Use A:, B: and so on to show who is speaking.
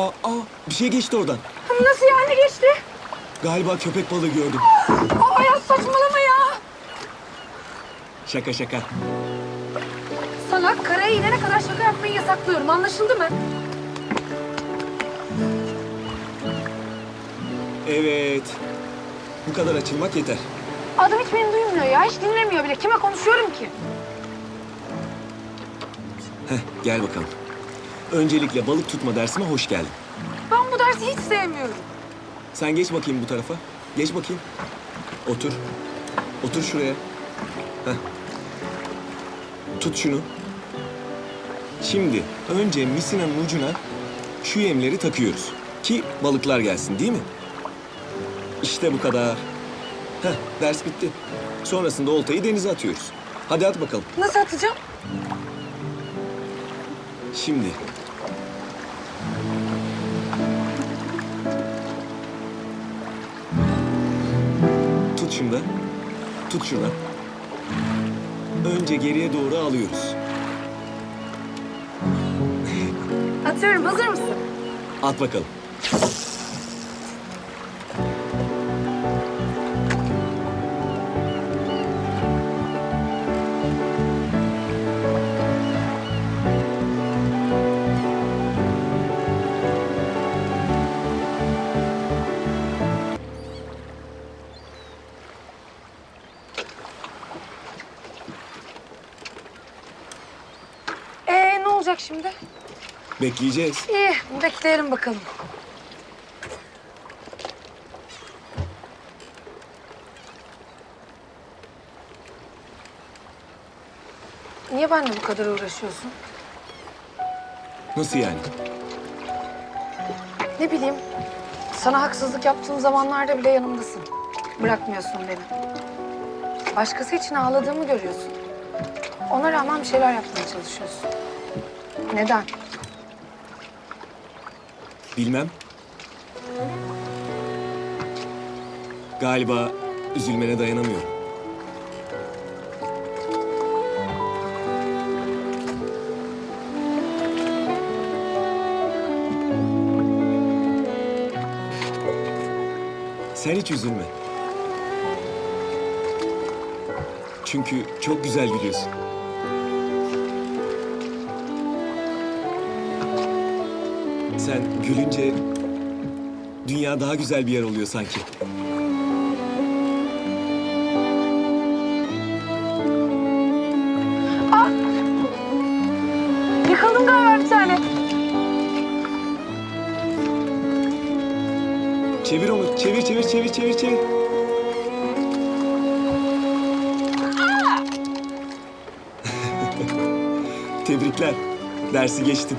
A: Aa, aa bir şey geçti oradan.
B: Nasıl yani geçti?
A: Galiba köpek balığı gördüm.
B: Aa ya saçmalama ya.
A: Şaka şaka.
B: Sana karaya inene kadar şaka yapmayı yasaklıyorum. Anlaşıldı mı?
A: Evet. Bu kadar açılmak yeter.
B: Adam hiç beni duymuyor ya. Hiç dinlemiyor bile. Kime konuşuyorum ki?
A: Heh, gel bakalım. Öncelikle balık tutma dersime hoş geldin.
B: Ben bu dersi hiç sevmiyorum.
A: Sen geç bakayım bu tarafa. Geç bakayım. Otur. Otur şuraya. Heh. Tut şunu. Şimdi önce misinanın ucuna şu yemleri takıyoruz. Ki balıklar gelsin değil mi? İşte bu kadar. Heh, ders bitti. Sonrasında oltayı denize atıyoruz. Hadi at bakalım.
B: Nasıl atacağım?
A: Şimdi. Tut şunu da. Tut şuradan. Önce geriye doğru alıyoruz.
B: Atıyorum. Hazır mısın?
A: At bakalım.
B: Olacak şimdi?
A: Bekleyeceğiz.
B: İyi. Bekleyelim bakalım. Niye benimle bu kadar uğraşıyorsun?
A: Nasıl yani?
B: Ne bileyim. Sana haksızlık yaptığım zamanlarda bile yanımdasın. Bırakmıyorsun beni. Başkası için ağladığımı görüyorsun. Ona rağmen bir şeyler yapmaya çalışıyorsun. Neden?
A: Bilmem. Galiba üzülmene dayanamıyorum. Sen hiç üzülme. Çünkü çok güzel gülüyorsun. Sen gülünce dünya daha güzel bir yer oluyor sanki.
B: Yıkıldım galiba bir tane.
A: Çevir onu. Çevir, çevir, çevir, çevir, çevir. Tebrikler. Dersi geçtin.